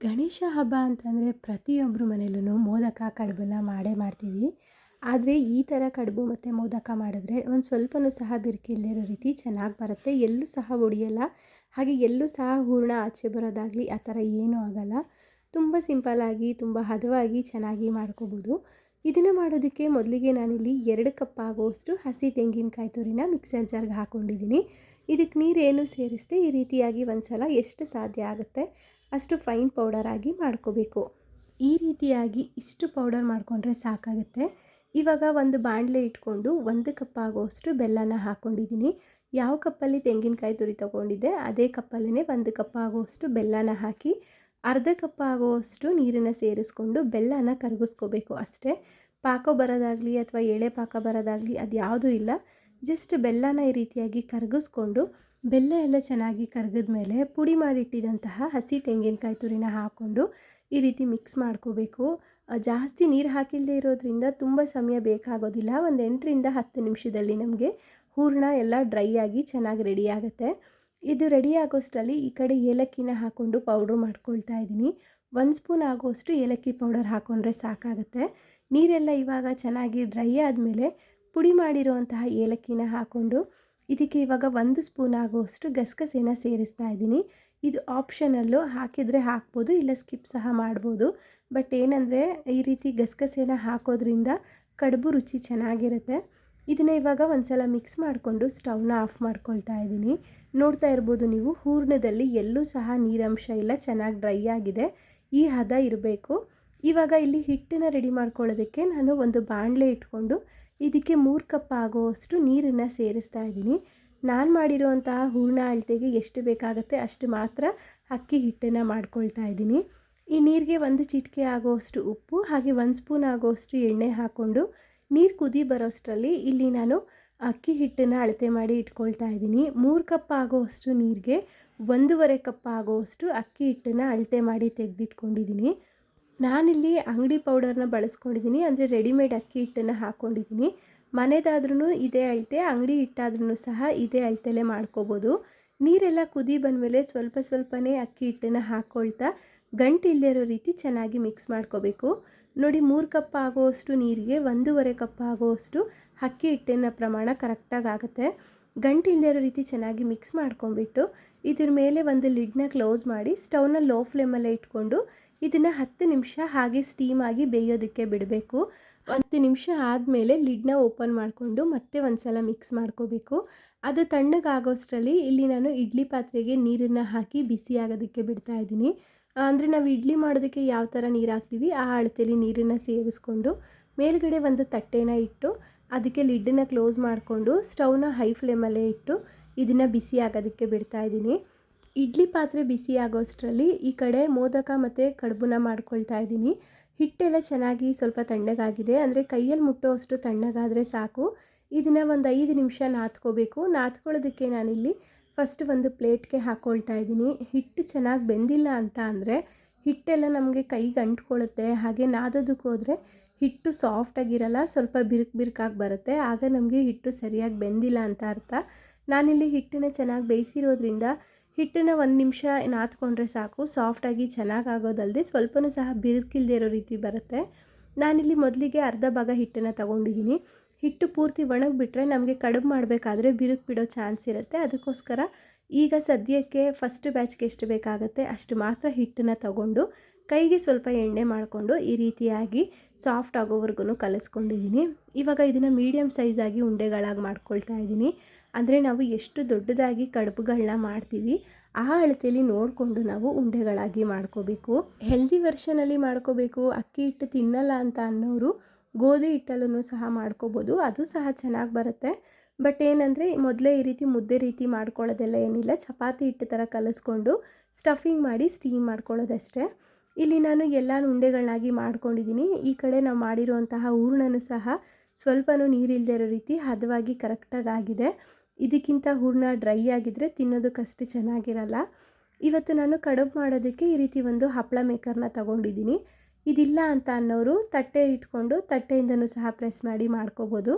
ಗಣೇಶ ಹಬ್ಬ ಅಂತಂದರೆ ಪ್ರತಿಯೊಬ್ಬರ ಮನೆಯಲ್ಲೂ ಮೋದಕ ಕಡುಬನ್ನ ಮಾಡೇ ಮಾಡ್ತೀವಿ. ಆದರೆ ಈ ಥರ ಕಡುಬು ಮತ್ತು ಮೋದಕ ಮಾಡಿದ್ರೆ ಒಂದು ಸ್ವಲ್ಪನೂ ಸಹ ಬಿರುಕಿಲ್ಲಿರೋ ರೀತಿ ಚೆನ್ನಾಗಿ ಬರುತ್ತೆ. ಎಲ್ಲೂ ಸಹ ಒಡೆಯಲ್ಲ. ಹಾಗೆ ಎಲ್ಲೂ ಸಹ ಹೂರಣ ಆಚೆ ಬರೋದಾಗಲಿ ಆ ಥರ ಏನೂ ಆಗಲ್ಲ. ತುಂಬ ಸಿಂಪಲ್ಲಾಗಿ ತುಂಬ ಹದವಾಗಿ ಚೆನ್ನಾಗಿ ಮಾಡ್ಕೋಬೋದು. ಇದನ್ನು ಮಾಡೋದಕ್ಕೆ ಮೊದಲಿಗೆ ನಾನಿಲ್ಲಿ ಎರಡು ಕಪ್ ಆಗೋಷ್ಟು ಹಸಿ ತೆಂಗಿನಕಾಯಿ ತುರಿನ ಮಿಕ್ಸರ್ ಜಾರ್ಗೆ ಹಾಕ್ಕೊಂಡಿದ್ದೀನಿ ಇದಕ್ಕೆ ನೀರೇನು ಸೇರಿಸದೆ ಈ ರೀತಿಯಾಗಿ ಒಂದು ಸಲ ಎಷ್ಟು ಸಾಧ್ಯ ಆಗುತ್ತೆ? ಅಷ್ಟು ಫೈನ್ ಪೌಡರ್ ಆಗಿ ಮಾಡ್ಕೋಬೇಕು. ಈ ರೀತಿಯಾಗಿ ಇಷ್ಟು ಪೌಡರ್ ಮಾಡಿಕೊಂಡ್ರೆ ಸಾಕಾಗುತ್ತೆ. ಇವಾಗ ಒಂದು ಬಾಣಲೆ ಇಟ್ಕೊಂಡು ಒಂದು ಕಪ್ ಆಗೋಷ್ಟು ಬೆಲ್ಲನ ಹಾಕ್ಕೊಂಡಿದ್ದೀನಿ ಯಾವ ಕಪ್ಪಲ್ಲಿ ತೆಂಗಿನಕಾಯಿ ತುರಿ ತೊಗೊಂಡಿದ್ದೆ, ಅದೇ ಕಪ್ಪಲ್ಲೇ ಒಂದು ಕಪ್ ಆಗೋಷ್ಟು ಬೆಲ್ಲನ ಹಾಕಿ, ಅರ್ಧ ಕಪ್ ಆಗೋಷ್ಟು ನೀರನ್ನು ಸೇರಿಸ್ಕೊಂಡು ಬೆಲ್ಲನ ಕರಗಿಸ್ಕೋಬೇಕು ಅಷ್ಟೇ. ಪಾಕ ಬರೋದಾಗಲಿ ಅಥವಾ ಎಳೆ ಪಾಕ ಬರೋದಾಗಲಿ ಅದು ಯಾವುದೂ ಇಲ್ಲ. ಜಸ್ಟ್ ಬೆಲ್ಲನ ಈ ರೀತಿಯಾಗಿ ಕರಗಿಸ್ಕೊಂಡು ಬೆಲ್ಲ ಎಲ್ಲ ಚೆನ್ನಾಗಿ ಕರಗಿದ ಮೇಲೆ ಪುಡಿ ಮಾಡಿಟ್ಟಿದಂತಹ ಹಸಿ ತೆಂಗಿನಕಾಯಿ ತುರಿನ ಹಾಕ್ಕೊಂಡು ಈ ರೀತಿ ಮಿಕ್ಸ್ ಮಾಡ್ಕೋಬೇಕು. ಜಾಸ್ತಿ ನೀರು ಹಾಕಿಲ್ಲದೆ ಇರೋದ್ರಿಂದ ತುಂಬ ಸಮಯ ಬೇಕಾಗೋದಿಲ್ಲ. ಒಂದು ಎಂಟರಿಂದ ಹತ್ತು ನಿಮಿಷದಲ್ಲಿ ನಮಗೆ ಹೂರಣ ಎಲ್ಲ ಡ್ರೈ ಆಗಿ ಚೆನ್ನಾಗಿ ರೆಡಿ ಆಗುತ್ತೆ. ಇದು ರೆಡಿ ಆಗೋಷ್ಟರಲ್ಲಿ ಈ ಕಡೆ ಏಲಕ್ಕಿನ ಹಾಕ್ಕೊಂಡು ಪೌಡ್ರ್ ಮಾಡ್ಕೊಳ್ತಾ ಇದ್ದೀನಿ. ಒಂದು ಸ್ಪೂನ್ ಆಗೋಷ್ಟು ಏಲಕ್ಕಿ ಪೌಡರ್ ಹಾಕ್ಕೊಂಡ್ರೆ ಸಾಕಾಗುತ್ತೆ. ನೀರೆಲ್ಲ ಇವಾಗ ಚೆನ್ನಾಗಿ ಡ್ರೈ ಆದಮೇಲೆ ಪುಡಿ ಮಾಡಿರುವಂತಹ ಏಲಕ್ಕಿನ ಹಾಕ್ಕೊಂಡು ಇದಕ್ಕೆ ಇವಾಗ ಒಂದು ಸ್ಪೂನ್ ಆಗುವಷ್ಟು ಗಸಗಸೆನ ಸೇರಿಸ್ತಾ ಇದ್ದೀನಿ. ಇದು ಆಪ್ಷನಲ್ಲು ಹಾಕಿದರೆ ಹಾಕ್ಬೋದು, ಇಲ್ಲ ಸ್ಕಿಪ್ ಸಹ ಮಾಡ್ಬೋದು. ಬಟ್ ಏನಂದರೆ, ಈ ರೀತಿ ಗಸಗಸೆನ ಹಾಕೋದ್ರಿಂದ ಕಡುಬು ರುಚಿ ಚೆನ್ನಾಗಿರುತ್ತೆ. ಇದನ್ನು ಇವಾಗ ಒಂದು ಸಲ ಮಿಕ್ಸ್ ಮಾಡಿಕೊಂಡು ಸ್ಟವ್ನ ಆಫ್ ಮಾಡ್ಕೊಳ್ತಾ ಇದ್ದೀನಿ. ನೋಡ್ತಾ ಇರ್ಬೋದು ನೀವು, ಹೂರ್ಣದಲ್ಲಿ ಎಲ್ಲೂ ಸಹ ನೀರಂಶ ಇಲ್ಲ, ಚೆನ್ನಾಗಿ ಡ್ರೈ ಆಗಿದೆ. ಈ ಹದ ಇರಬೇಕು. ಇವಾಗ ಇಲ್ಲಿ ಹಿಟ್ಟನ್ನು ರೆಡಿ ಮಾಡ್ಕೊಳ್ಳೋದಕ್ಕೆ ನಾನು ಒಂದು ಬಾಣಲೆ ಇಟ್ಕೊಂಡು ಇದಕ್ಕೆ ಮೂರು ಕಪ್ ಆಗುವಷ್ಟು ನೀರನ್ನು ಸೇರಿಸ್ತಾ ಇದ್ದೀನಿ. ನಾನು ಮಾಡಿರುವಂತಹ ಹೂರ್ಣ ಅಳತೆಗೆ ಎಷ್ಟು ಬೇಕಾಗುತ್ತೆ ಅಷ್ಟು ಮಾತ್ರ ಅಕ್ಕಿ ಹಿಟ್ಟನ್ನು ಮಾಡ್ಕೊಳ್ತಾ ಇದ್ದೀನಿ. ಈ ನೀರಿಗೆ ಒಂದು ಚಿಟಿಕೆ ಆಗೋವಷ್ಟು ಉಪ್ಪು, ಹಾಗೆ ಒಂದು ಸ್ಪೂನ್ ಆಗೋವಷ್ಟು ಎಣ್ಣೆ ಹಾಕ್ಕೊಂಡು ನೀರು ಕುದಿ ಬರೋಷ್ಟರಲ್ಲಿ ಇಲ್ಲಿ ನಾನು ಅಕ್ಕಿ ಹಿಟ್ಟನ್ನು ಅಳತೆ ಮಾಡಿ ಇಟ್ಕೊಳ್ತಾ ಇದ್ದೀನಿ. ಮೂರು ಕಪ್ ಆಗೋವಷ್ಟು ನೀರಿಗೆ ಒಂದೂವರೆ ಕಪ್ ಆಗೋವಷ್ಟು ಅಕ್ಕಿ ಹಿಟ್ಟನ್ನು ಅಳತೆ ಮಾಡಿ ತೆಗೆದಿಟ್ಕೊಂಡಿದ್ದೀನಿ. ನಾನಿಲ್ಲಿ ಅಂಗಡಿ ಪೌಡರ್ನ ಬಳಸ್ಕೊಂಡಿದ್ದೀನಿ, ಅಂದರೆ ರೆಡಿಮೇಡ್ ಅಕ್ಕಿ ಹಿಟ್ಟನ್ನು ಹಾಕ್ಕೊಂಡಿದ್ದೀನಿ. ಮನೆದಾದ್ರೂ ಇದೇ ಅಳತೆ, ಅಂಗಡಿ ಹಿಟ್ಟಾದ್ರೂ ಸಹ ಇದೇ ಅಳತೆಲೇ ಮಾಡ್ಕೋಬೋದು. ನೀರೆಲ್ಲ ಕುದಿ ಬಂದಮೇಲೆ ಸ್ವಲ್ಪ ಸ್ವಲ್ಪನೇ ಅಕ್ಕಿ ಹಿಟ್ಟನ್ನು ಹಾಕ್ಕೊಳ್ತಾ ಗಂಟು ಇರೋ ರೀತಿ ಚೆನ್ನಾಗಿ ಮಿಕ್ಸ್ ಮಾಡ್ಕೋಬೇಕು. ನೋಡಿ, ಮೂರು ಕಪ್ ಆಗೋವಷ್ಟು ನೀರಿಗೆ, ಒಂದೂವರೆ ಕಪ್ ಆಗೋವಷ್ಟು ಅಕ್ಕಿ ಹಿಟ್ಟಿನ ಪ್ರಮಾಣ ಕರೆಕ್ಟಾಗಿ ಆಗುತ್ತೆ. ಗಂಟು ಇರೋ ರೀತಿ ಚೆನ್ನಾಗಿ ಮಿಕ್ಸ್ ಮಾಡ್ಕೊಂಬಿಟ್ಟು ಇದ್ರ ಮೇಲೆ ಒಂದು ಲಿಡ್ನ ಕ್ಲೋಸ್ ಮಾಡಿ, ಸ್ಟವ್ನ ಲೋ ಫ್ಲೇಮಲ್ಲೇ ಇಟ್ಕೊಂಡು ಇದನ್ನು ಹತ್ತು ನಿಮಿಷ ಹಾಗೆ ಸ್ಟೀಮ್ ಆಗಿ ಬೇಯೋದಕ್ಕೆ ಬಿಡಬೇಕು. ಹತ್ತು ನಿಮಿಷ ಆದಮೇಲೆ ಲಿಡ್ನ ಓಪನ್ ಮಾಡಿಕೊಂಡು ಮತ್ತೆ ಒಂದು ಸಲ ಮಿಕ್ಸ್ ಮಾಡ್ಕೋಬೇಕು. ಅದು ತಣ್ಣಗಾಗೋಷ್ಟರಲ್ಲಿ ಇಲ್ಲಿ ನಾನು ಇಡ್ಲಿ ಪಾತ್ರೆಗೆ ನೀರನ್ನು ಹಾಕಿ ಬಿಸಿ ಆಗೋದಕ್ಕೆ ಬಿಡ್ತಾ ಇದ್ದೀನಿ. ಅಂದರೆ ನಾವು ಇಡ್ಲಿ ಮಾಡೋದಕ್ಕೆ ಯಾವ ಥರ ನೀರು ಹಾಕ್ತೀವಿ, ಆ ಅಳತೆಯಲ್ಲಿ ನೀರನ್ನು ಸೇರಿಸ್ಕೊಂಡು ಮೇಲ್ಗಡೆ ಒಂದು ತಟ್ಟೆನ ಇಟ್ಟು ಅದಕ್ಕೆ ಲಿಡ್ಡನ್ನು ಕ್ಲೋಸ್ ಮಾಡಿಕೊಂಡು ಸ್ಟವ್ನ ಹೈ ಫ್ಲೇಮಲ್ಲೇ ಇಟ್ಟು ಇದನ್ನು ಬಿಸಿ ಆಗೋದಕ್ಕೆ ಬಿಡ್ತಾ ಇದ್ದೀನಿ. ಇಡ್ಲಿ ಪಾತ್ರೆ ಬಿಸಿ ಆಗೋಷ್ಟರಲ್ಲಿ ಈ ಕಡೆ ಮೋದಕ ಮತ್ತು ಕಡುಬನ್ನ ಮಾಡ್ಕೊಳ್ತಾ ಇದ್ದೀನಿ. ಹಿಟ್ಟೆಲ್ಲ ಚೆನ್ನಾಗಿ ಸ್ವಲ್ಪ ತಣ್ಣಗಾಗಿದೆ. ಅಂದರೆ ಕೈಯಲ್ಲಿ ಮುಟ್ಟೋ ಅಷ್ಟು ತಣ್ಣಗಾದರೆ ಸಾಕು. ಇದನ್ನು ಒಂದು ಐದು ನಿಮಿಷ ನಾದ್ಕೋಬೇಕು ನಾದ್ಕೊಳ್ಳೋದಕ್ಕೆ ನಾನಿಲ್ಲಿ ಫಸ್ಟ್ ಒಂದು ಪ್ಲೇಟ್ಗೆ ಹಾಕ್ಕೊಳ್ತಾ ಇದ್ದೀನಿ. ಹಿಟ್ಟು ಚೆನ್ನಾಗಿ ಬೆಂದಿಲ್ಲ ಅಂತ ಅಂದರೆ ಹಿಟ್ಟೆಲ್ಲ ನಮಗೆ ಕೈಗೆ ಅಂಟ್ಕೊಳ್ಳುತ್ತೆ ಹಾಗೆ ನಾದೋದಕ್ಕೆ ಹೋದರೆ ಹಿಟ್ಟು ಸಾಫ್ಟಾಗಿರಲ್ಲ ಸ್ವಲ್ಪ ಬಿರುಕು ಬಿರುಕಾಗಿ ಬರುತ್ತೆ. ಆಗ ನಮಗೆ ಹಿಟ್ಟು ಸರಿಯಾಗಿ ಬೆಂದಿಲ್ಲ ಅಂತ ಅರ್ಥ. ನಾನಿಲ್ಲಿ ಹಿಟ್ಟನ್ನು ಚೆನ್ನಾಗಿ ಬೇಯಿಸಿರೋದ್ರಿಂದ ಹಿಟ್ಟನ್ನು ಒಂದು ನಿಮಿಷ ನಾದ್ಕೊಂಡ್ರೆ ಸಾಕು. ಸಾಫ್ಟಾಗಿ ಚೆನ್ನಾಗಿ ಆಗೋದಲ್ಲದೆ ಸ್ವಲ್ಪನೂ ಸಹ ಬಿರುಕಿಲ್ಲದೆ ಇರೋ ರೀತಿ ಬರುತ್ತೆ. ನಾನಿಲ್ಲಿ ಮೊದಲಿಗೆ ಅರ್ಧ ಭಾಗ ಹಿಟ್ಟನ್ನು ತೊಗೊಂಡಿದ್ದೀನಿ. ಹಿಟ್ಟು ಪೂರ್ತಿ ಒಣಗಿಬಿಟ್ರೆ ನಮಗೆ ಕಡುಬು ಮಾಡಬೇಕಾದ್ರೆ ಬಿರುಕು ಬಿಡೋ ಚಾನ್ಸ್ ಇರುತ್ತೆ. ಅದಕ್ಕೋಸ್ಕರ ಈಗ ಸದ್ಯಕ್ಕೆ ಫಸ್ಟ್ ಬ್ಯಾಚ್ಗೆ ಎಷ್ಟು ಬೇಕಾಗುತ್ತೆ ಅಷ್ಟು ಮಾತ್ರ ಹಿಟ್ಟನ್ನು ತಗೊಂಡು ಕೈಗೆ ಸ್ವಲ್ಪ ಎಣ್ಣೆ ಮಾಡಿಕೊಂಡು ಈ ರೀತಿಯಾಗಿ ಸಾಫ್ಟ್ ಆಗೋವರೆಗೂ ಕಲಿಸ್ಕೊಂಡಿದ್ದೀನಿ. ಇವಾಗ ಇದನ್ನು ಮೀಡಿಯಮ್ ಸೈಜಾಗಿ ಉಂಡೆಗಳಾಗಿ ಮಾಡ್ಕೊಳ್ತಾ ಇದ್ದೀನಿ. ಅಂದರೆ ನಾವು ಎಷ್ಟು ದೊಡ್ಡದಾಗಿ ಕಡುಬುಗಳನ್ನ ಮಾಡ್ತೀವಿ, ಆ ಅಳತೆಯಲ್ಲಿ ನೋಡಿಕೊಂಡು ನಾವು ಉಂಡೆಗಳಾಗಿ ಮಾಡ್ಕೋಬೇಕು. ಹೆಲ್ದಿ ವರ್ಷನಲ್ಲಿ ಮಾಡ್ಕೋಬೇಕು. ಅಕ್ಕಿ ಹಿಟ್ಟು ತಿನ್ನಲ್ಲ ಅಂತ ಅನ್ನೋರು ಗೋಧಿ ಹಿಟ್ಟಲ್ಲೂ ಸಹ ಮಾಡ್ಕೋಬೋದು. ಅದು ಸಹ ಚೆನ್ನಾಗಿ ಬರುತ್ತೆ. ಬಟ್ ಏನಂದರೆ ಮೊದಲೇ ಈ ರೀತಿ ಮುದ್ದೆ ರೀತಿ ಮಾಡ್ಕೊಳ್ಳೋದೆಲ್ಲ ಏನಿಲ್ಲ. ಚಪಾತಿ ಹಿಟ್ಟು ಥರ ಕಲಿಸ್ಕೊಂಡು ಸ್ಟಫಿಂಗ್ ಮಾಡಿ ಸ್ಟೀಮ್ ಮಾಡ್ಕೊಳ್ಳೋದಷ್ಟೇ. ಇಲ್ಲಿ ನಾನು ಎಲ್ಲ ಉಂಡೆಗಳನ್ನಾಗಿ ಮಾಡ್ಕೊಂಡಿದ್ದೀನಿ ಈ ಕಡೆ ನಾವು ಮಾಡಿರುವಂತಹ ಹೂರ್ಣನೂ ಸಹ ಸ್ವಲ್ಪನೂ ನೀರಿಲ್ಲದೆ ಇರೋ ರೀತಿ ಹದವಾಗಿ ಕರೆಕ್ಟಾಗಿ ಆಗಿದೆ. ಇದಕ್ಕಿಂತ ಹೂರ್ಣ ಡ್ರೈ ಆಗಿದ್ದರೆ ತಿನ್ನೋದಕ್ಕಷ್ಟು ಚೆನ್ನಾಗಿರಲ್ಲ. ಇವತ್ತು ನಾನು ಕಡುಬು ಮಾಡೋದಕ್ಕೆ ಈ ರೀತಿ ಒಂದು ಹಪ್ಪಳ ಮೇಕರ್ನ ತಗೊಂಡಿದ್ದೀನಿ. ಇದಿಲ್ಲ ಅಂತ ಅನ್ನೋರು ತಟ್ಟೆ ಇಟ್ಕೊಂಡು ತಟ್ಟೆಯಿಂದನೂ ಸಹ ಪ್ರೆಸ್ ಮಾಡಿ ಮಾಡ್ಕೋಬೋದು.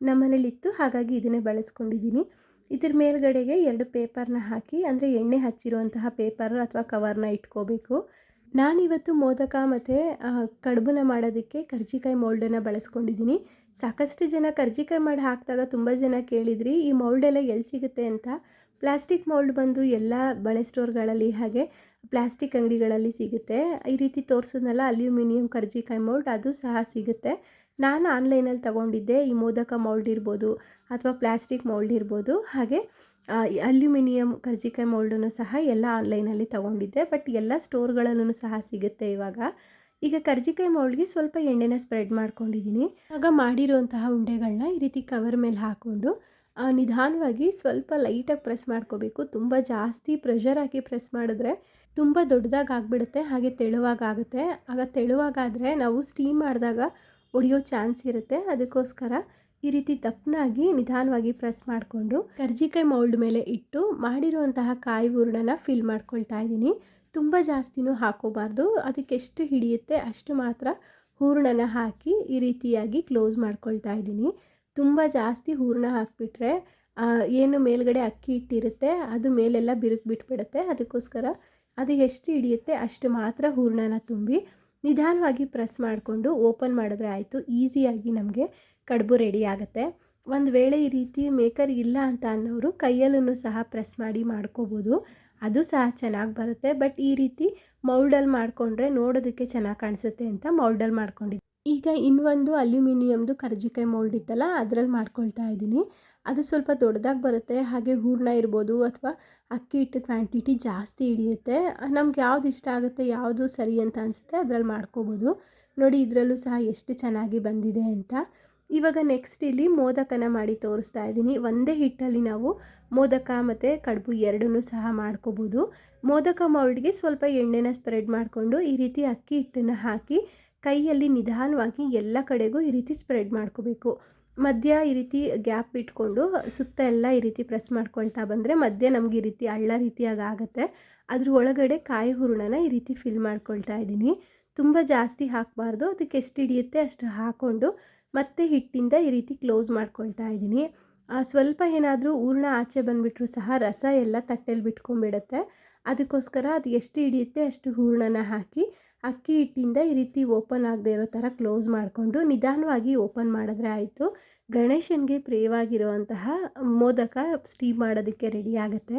ನಮ್ಮನೇಲಿತ್ತು, ಹಾಗಾಗಿ ಇದನ್ನೇ ಬಳಸ್ಕೊಂಡಿದ್ದೀನಿ. ಇದ್ರ ಮೇಲ್ಗಡೆಗೆ ಎರಡು ಪೇಪರ್ನ ಹಾಕಿ, ಅಂದರೆ ಎಣ್ಣೆ ಹಚ್ಚಿರುವಂತಹ ಪೇಪರ್ ಅಥವಾ ಕವರ್ನ ಇಟ್ಕೋಬೇಕು. ನಾನಿವತ್ತು ಮೋದಕ ಮತ್ತು ಕಡುಬನ್ನ ಮಾಡೋದಕ್ಕೆ ಕರ್ಜಿಕಾಯಿ ಮೌಲ್ಡನ್ನು ಬಳಸ್ಕೊಂಡಿದ್ದೀನಿ. ಸಾಕಷ್ಟು ಜನ ಕರ್ಜಿಕಾಯಿ ಮಾಡಿ ಹಾಕಿದಾಗ ತುಂಬ ಜನ ಕೇಳಿದ್ರಿ, ಈ ಮೌಲ್ಡೆಲ್ಲ ಎಲ್ಲಿ ಸಿಗುತ್ತೆ ಅಂತ. ಪ್ಲಾಸ್ಟಿಕ್ ಮೌಲ್ಡ್ ಬಂದು ಎಲ್ಲ ಬಳೆ ಸ್ಟೋರ್ಗಳಲ್ಲಿ ಹಾಗೆ ಪ್ಲಾಸ್ಟಿಕ್ ಅಂಗಡಿಗಳಲ್ಲಿ ಸಿಗುತ್ತೆ. ಈ ರೀತಿ ತೋರಿಸೋದ್ನಲ್ಲ, ಅಲ್ಯೂಮಿನಿಯಂ ಕರ್ಜಿಕಾಯಿ ಮೌಲ್ಡ್, ಅದು ಸಹ ಸಿಗುತ್ತೆ. ನಾನು ಆನ್ಲೈನಲ್ಲಿ ತಗೊಂಡಿದ್ದೆ, ಈ ಮೋದಕ ಮೌಲ್ಡ್ ಇರ್ಬೋದು ಅಥವಾ ಪ್ಲಾಸ್ಟಿಕ್ ಮೌಲ್ಡ್ ಇರ್ಬೋದು. ಹಾಗೆ ಅಲ್ಯೂಮಿನಿಯಂ, ಕರ್ಜಿಕಾಯಿ ಮೌಲ್ಡನ್ನು ಸಹ ಎಲ್ಲ ಆನ್ಲೈನಲ್ಲಿ ತೊಗೊಂಡಿದ್ದೆ. ಬಟ್ ಎಲ್ಲ ಸ್ಟೋರ್ಗಳಲ್ಲೂ ಸಹ ಸಿಗುತ್ತೆ ಇವಾಗ. ಈಗ ಕರ್ಜಿಕಾಯಿ ಮೌಲ್ಡ್ಗೆ ಸ್ವಲ್ಪ ಎಣ್ಣೆನ ಸ್ಪ್ರೆಡ್ ಮಾಡ್ಕೊಂಡಿದ್ದೀನಿ. ಆಗ ಮಾಡಿರುವಂತಹ ಉಂಡೆಗಳನ್ನ ಈ ರೀತಿ ಕವರ್ ಮೇಲೆ ಹಾಕ್ಕೊಂಡು ನಿಧಾನವಾಗಿ ಸ್ವಲ್ಪ ಲೈಟಾಗಿ ಪ್ರೆಸ್ ಮಾಡ್ಕೋಬೇಕು. ತುಂಬ ಜಾಸ್ತಿ ಪ್ರೆಷರ್ ಹಾಕಿ ಪ್ರೆಸ್ ಮಾಡಿದ್ರೆ ತುಂಬ ದೊಡ್ಡದಾಗಿ ಆಗಿಬಿಡುತ್ತೆ, ಹಾಗೆ ತೆಳುವಾಗುತ್ತೆ ಆಗ ತೆಳುವಾಗಾದರೆ ನಾವು ಸ್ಟೀಮ್ ಮಾಡಿದಾಗ ಒಡೆಯೋ ಚಾನ್ಸ್ ಇರುತ್ತೆ. ಅದಕ್ಕೋಸ್ಕರ ಈ ರೀತಿ ದಪ್ಪನಾಗಿ ನಿಧಾನವಾಗಿ ಪ್ರೆಸ್ ಮಾಡಿಕೊಂಡು ಕರ್ಜಿಕಾಯಿ ಮೌಲ್ಡ್ ಮೇಲೆ ಇಟ್ಟು ಮಾಡಿರುವಂತಹ ಕಾಯಿ ಹೂರಣನ ಫಿಲ್ ಮಾಡ್ಕೊಳ್ತಾ ಇದ್ದೀನಿ. ತುಂಬ ಜಾಸ್ತಿನೂ ಹಾಕೋಬಾರ್ದು. ಅದಕ್ಕೆ ಎಷ್ಟು ಹಿಡಿಯುತ್ತೆ ಅಷ್ಟು ಮಾತ್ರ ಹೂರಣನ ಹಾಕಿ ಈ ರೀತಿಯಾಗಿ ಕ್ಲೋಸ್ ಮಾಡ್ಕೊಳ್ತಾ ಇದ್ದೀನಿ. ತುಂಬ ಜಾಸ್ತಿ ಹೂರಣ ಹಾಕಿಬಿಟ್ರೆ ಏನು ಮೇಲ್ಗಡೆ ಅಕ್ಕಿ ಇಟ್ಟಿರುತ್ತೆ ಅದು ಮೇಲೆಲ್ಲ ಬಿರುಕು ಬಿಟ್ಬಿಡುತ್ತೆ. ಅದಕ್ಕೋಸ್ಕರ ಅದು ಎಷ್ಟು ಹಿಡಿಯುತ್ತೆ ಅಷ್ಟು ಮಾತ್ರ ಹೂರಣನ ತುಂಬಿ ನಿಧಾನವಾಗಿ ಪ್ರೆಸ್ ಮಾಡಿಕೊಂಡು ಓಪನ್ ಮಾಡಿದ್ರೆ ಆಯಿತು. ಈಸಿಯಾಗಿ ನಮಗೆ ಕಡುಬು ರೆಡಿ ಆಗುತ್ತೆ. ಒಂದು ವೇಳೆ ಈ ರೀತಿ ಮೇಕರ್ ಇಲ್ಲ ಅಂತ ಅನ್ನೋರು ಕೈಯಲ್ಲೂ ಸಹ ಪ್ರೆಸ್ ಮಾಡಿ ಮಾಡ್ಕೋಬೋದು. ಅದು ಸಹ ಚೆನ್ನಾಗಿ ಬರುತ್ತೆ. ಬಟ್ ಈ ರೀತಿ ಮೌಲ್ಡಲ್ಲಿ ಮಾಡಿಕೊಂಡ್ರೆ ನೋಡೋದಕ್ಕೆ ಚೆನ್ನಾಗಿ ಕಾಣಿಸುತ್ತೆ ಅಂತ ಮೌಲ್ಡಲ್ಲಿ ಮಾಡ್ಕೊಂಡಿದ್ದೆ ಈಗ ಇನ್ನೊಂದು ಅಲ್ಯೂಮಿನಿಯಮ್ದು ಕರ್ಜಿಕಾಯಿ ಮೌಲ್ಡ್ ಇತ್ತಲ್ಲ ಅದರಲ್ಲಿ ಮಾಡ್ಕೊಳ್ತಾ ಇದ್ದೀನಿ. ಅದು ಸ್ವಲ್ಪ ದೊಡ್ಡದಾಗಿ ಬರುತ್ತೆ. ಹಾಗೆ ಹೂರ್ಣ ಇರ್ಬೋದು ಅಥವಾ ಅಕ್ಕಿ ಹಿಟ್ಟು ಕ್ವಾಂಟಿಟಿ ಜಾಸ್ತಿ ಹಿಡಿಯುತ್ತೆ. ನಮ್ಗೆ ಯಾವ್ದು ಇಷ್ಟ ಆಗುತ್ತೆ, ಯಾವುದು ಸರಿ ಅಂತ ಅನಿಸುತ್ತೆ ಅದರಲ್ಲಿ ಮಾಡ್ಕೋಬೋದು. ನೋಡಿ ಇದರಲ್ಲೂ ಸಹ ಎಷ್ಟು ಚೆನ್ನಾಗಿ ಬಂದಿದೆ ಅಂತ. ಇವಾಗ ನೆಕ್ಸ್ಟ್ ಇಲ್ಲಿ ಮೋದಕನ ಮಾಡಿ ತೋರಿಸ್ತಾ ಇದ್ದೀನಿ. ಒಂದೇ ಹಿಟ್ಟಲ್ಲಿ ನಾವು ಮೋದಕ ಮತ್ತು ಕಡುಬು ಎರಡನ್ನೂ ಸಹ ಮಾಡ್ಕೋಬೋದು. ಮೋದಕ ಮೌಲ್ಡ್ಗೆ ಸ್ವಲ್ಪ ಎಣ್ಣೆನ ಸ್ಪ್ರೆಡ್ ಮಾಡಿಕೊಂಡು ಈ ರೀತಿ ಅಕ್ಕಿ ಹಿಟ್ಟನ್ನು ಹಾಕಿ ಕೈಯಲ್ಲಿ ನಿಧಾನವಾಗಿ ಎಲ್ಲ ಕಡೆಗೂ ಈ ರೀತಿ ಸ್ಪ್ರೆಡ್ ಮಾಡ್ಕೋಬೇಕು. ಮಧ್ಯ ಈ ರೀತಿ ಗ್ಯಾಪ್ ಇಟ್ಕೊಂಡು ಸುತ್ತ ಎಲ್ಲ ಈ ರೀತಿ ಪ್ರೆಸ್ ಮಾಡ್ಕೊಳ್ತಾ ಬಂದರೆ ಮಧ್ಯ ನಮಗೆ ಈ ರೀತಿ ಹಳ್ಳ ರೀತಿಯಾಗಿ ಆಗುತ್ತೆ. ಅದ್ರ ಒಳಗಡೆ ಕಾಯಿ ಹೂರಣನ ಈ ರೀತಿ ಫಿಲ್ ಮಾಡ್ಕೊಳ್ತಾ ಇದ್ದೀನಿ. ತುಂಬ ಜಾಸ್ತಿ ಹಾಕಬಾರ್ದು. ಅದಕ್ಕೆ ಎಷ್ಟು ಹಿಡಿಯುತ್ತೆ ಅಷ್ಟು ಹಾಕ್ಕೊಂಡು ಮತ್ತೆ ಹಿಟ್ಟಿಂದ ಈ ರೀತಿ ಕ್ಲೋಸ್ ಮಾಡ್ಕೊಳ್ತಾ ಇದ್ದೀನಿ. ಸ್ವಲ್ಪ ಏನಾದರೂ ಹೂರ್ಣ ಆಚೆ ಬಂದುಬಿಟ್ರೂ ಸಹ ರಸ ಎಲ್ಲ ತಟ್ಟೆಲಿ ಬಿಟ್ಕೊಂಡ್ಬಿಡುತ್ತೆ. ಅದಕ್ಕೋಸ್ಕರ ಅದು ಎಷ್ಟು ಹಿಡಿಯುತ್ತೆ ಅಷ್ಟು ಹೂರ್ಣನ ಹಾಕಿ ಅಕ್ಕಿ ಹಿಟ್ಟಿಂದ ಈ ರೀತಿ ಓಪನ್ ಆಗದೆ ಇರೋ ಥರ ಕ್ಲೋಸ್ ಮಾಡಿಕೊಂಡು ನಿಧಾನವಾಗಿ ಓಪನ್ ಮಾಡಿದ್ರೆ ಆಯಿತು. ಗಣೇಶನಿಗೆ ಪ್ರಿಯವಾಗಿರುವಂತಹ ಮೋದಕ ಸ್ಟೀಮ್ ಮಾಡೋದಕ್ಕೆ ರೆಡಿ ಆಗುತ್ತೆ.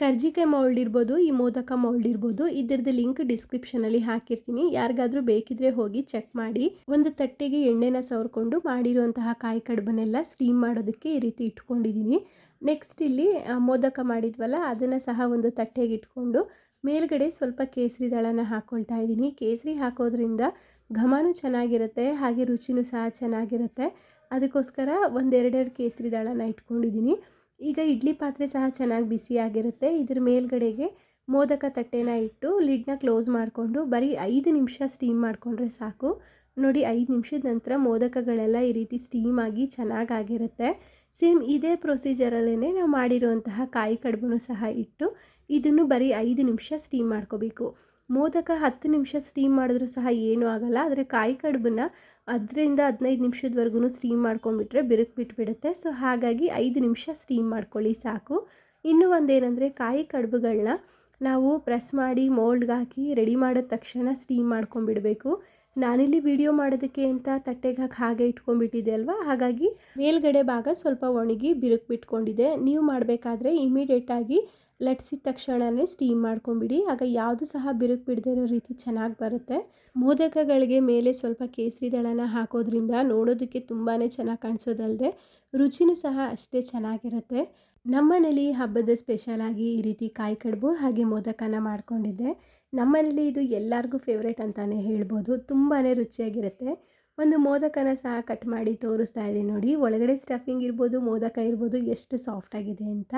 ಕರ್ಜಿಕಾಯಿ ಮೌಲ್ಡ್ ಇರ್ಬೋದು, ಈ ಮೋದಕ ಮೌಲ್ಡ್ ಇರ್ಬೋದು, ಇದರದ್ದು ಲಿಂಕ್ ಡಿಸ್ಕ್ರಿಪ್ಷನಲ್ಲಿ ಹಾಕಿರ್ತೀನಿ. ಯಾರಿಗಾದರೂ ಬೇಕಿದ್ರೆ ಹೋಗಿ ಚೆಕ್ ಮಾಡಿ. ಒಂದು ತಟ್ಟೆಗೆ ಎಣ್ಣೆನ ಸವರ್ಕೊಂಡು ಮಾಡಿರುವಂತಹ ಕಾಯಿ ಕಡುಬನ್ನೆಲ್ಲ ಸ್ಟೀಮ್ ಮಾಡೋದಕ್ಕೆ ಈ ರೀತಿ ಇಟ್ಕೊಂಡಿದ್ದೀನಿ ನೆಕ್ಸ್ಟ್ ಇಲ್ಲಿ ಮೋದಕ ಮಾಡಿದ್ವಲ್ಲ, ಅದನ್ನು ಸಹ ಒಂದು ತಟ್ಟೆಗೆ ಇಟ್ಕೊಂಡು ಮೇಲ್ಗಡೆ ಸ್ವಲ್ಪ ಕೇಸರಿ ದಳನ ಹಾಕ್ಕೊಳ್ತಾ ಇದ್ದೀನಿ ಕೇಸರಿ ಹಾಕೋದ್ರಿಂದ ಘಮನೂ ಚೆನ್ನಾಗಿರುತ್ತೆ, ಹಾಗೆ ರುಚಿನೂ ಸಹ ಚೆನ್ನಾಗಿರುತ್ತೆ. ಅದಕ್ಕೋಸ್ಕರ ಒಂದೆರಡೆರಡು ಕೇಸರಿ ದಳನ ಇಟ್ಕೊಂಡಿದ್ದೀನಿ ಈಗ ಇಡ್ಲಿ ಪಾತ್ರೆ ಸಹ ಚೆನ್ನಾಗಿ ಬಿಸಿಯಾಗಿರುತ್ತೆ ಇದ್ರ ಮೇಲ್ಗಡೆಗೆ ಮೋದಕ ತಟ್ಟೆನ ಇಟ್ಟು ಲಿಡ್ನ ಕ್ಲೋಸ್ ಮಾಡಿಕೊಂಡು ಬರೀ ಐದು ನಿಮಿಷ ಸ್ಟೀಮ್ ಮಾಡಿಕೊಂಡ್ರೆ ಸಾಕು. ನೋಡಿ, ಐದು ನಿಮಿಷದ ನಂತರ ಮೋದಕಗಳೆಲ್ಲ ಈ ರೀತಿ ಸ್ಟೀಮ್ ಆಗಿ ಚೆನ್ನಾಗಾಗಿರುತ್ತೆ ಸೇಮ್ ಇದೇ ಪ್ರೊಸೀಜರಲ್ಲೇ ನಾವು ಮಾಡಿರುವಂತಹ ಕಾಯಿ ಕಡುಬು ಸಹ ಇಟ್ಟು ಇದನ್ನು ಬರೀ ಐದು ನಿಮಿಷ ಸ್ಟೀಮ್ ಮಾಡ್ಕೋಬೇಕು. ಮೋದಕ ಹತ್ತು ನಿಮಿಷ ಸ್ಟೀಮ್ ಮಾಡಿದ್ರೂ ಸಹ ಏನೂ ಆಗೋಲ್ಲ. ಆದರೆ ಕಾಯಿ ಕಡುಬನ್ನ ಹತ್ತರಿಂದ ಹದಿನೈದು ನಿಮಿಷದವರೆಗೂ ಸ್ಟೀಮ್ ಮಾಡ್ಕೊಂಡ್ಬಿಟ್ರೆ ಬಿರುಕು ಬಿಟ್ಬಿಡುತ್ತೆ. ಸೊ ಹಾಗಾಗಿ ಐದು ನಿಮಿಷ ಸ್ಟೀಮ್ ಮಾಡ್ಕೊಳ್ಳಿ ಸಾಕು. ಇನ್ನೂ ಒಂದೇನೆಂದರೆ ಕಾಯಿ ಕಡುಬುಗಳನ್ನ ನಾವು ಪ್ರೆಸ್ ಮಾಡಿ ಮೋಲ್ಡ್ಗೆ ಹಾಕಿ ರೆಡಿ ಮಾಡಿದ ತಕ್ಷಣ ಸ್ಟೀಮ್ ಮಾಡ್ಕೊಂಡ್ಬಿಡಬೇಕು. ನಾನಿಲ್ಲಿ ವಿಡಿಯೋ ಮಾಡೋದಕ್ಕೆ ಅಂತ ತಟ್ಟೆಗೆ ಹಾಕಿ ಹಾಗೆ ಇಟ್ಕೊಂಡ್ಬಿಟ್ಟಿದೆ ಅಲ್ವಾ? ಹಾಗಾಗಿ ಮೇಲ್ಗಡೆ ಭಾಗ ಸ್ವಲ್ಪ ಒಣಗಿ ಬಿರುಕು ಬಿಟ್ಕೊಂಡಿದೆ ನೀವು ಮಾಡಬೇಕಾದ್ರೆ ಇಮಿಡಿಯೇಟಾಗಿ ಲಟ್ಸಿದ ತಕ್ಷಣವೇ ಸ್ಟೀಮ್ ಮಾಡ್ಕೊಂಬಿಡಿ. ಆಗ ಯಾವುದು ಸಹ ಬಿರುಕು ಬಿಡದಿರೋ ರೀತಿ ಚೆನ್ನಾಗಿ ಬರುತ್ತೆ. ಮೋದಕಗಳಿಗೆ ಮೇಲೆ ಸ್ವಲ್ಪ ಕೇಸರಿ ದಳನ ಹಾಕೋದ್ರಿಂದ ನೋಡೋದಕ್ಕೆ ತುಂಬಾ ಚೆನ್ನಾಗಿ ಕಾಣಿಸೋದಲ್ಲದೆ ರುಚಿನೂ ಸಹ ಅಷ್ಟೇ ಚೆನ್ನಾಗಿರುತ್ತೆ. ನಮ್ಮನೇಲಿ ಹಬ್ಬದ ಸ್ಪೆಷಲಾಗಿ ಈ ರೀತಿ ಕಾಯಿ ಕಡುಬು ಹಾಗೆ ಮೋದಕನ ಮಾಡ್ಕೊಂಡಿದ್ದೆ. ನಮ್ಮನೇಲಿ ಇದು ಎಲ್ಲರಿಗೂ ಫೇವ್ರೇಟ್ ಅಂತಲೇ ಹೇಳ್ಬೋದು. ತುಂಬಾ ರುಚಿಯಾಗಿರುತ್ತೆ. ಒಂದು ಮೋದಕನ ಸಹ ಕಟ್ ಮಾಡಿ ತೋರಿಸ್ತಾ ಇದ್ದೀನಿ ನೋಡಿ. ಒಳಗಡೆ ಸ್ಟಫಿಂಗ್ ಇರ್ಬೋದು, ಮೋದಕ ಇರ್ಬೋದು, ಎಷ್ಟು ಸಾಫ್ಟಾಗಿದೆ ಅಂತ.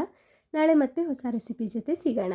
ನಾಳೆ ಮತ್ತೆ ಹೊಸ ರೆಸಿಪಿ ಜೊತೆ ಸಿಗೋಣ.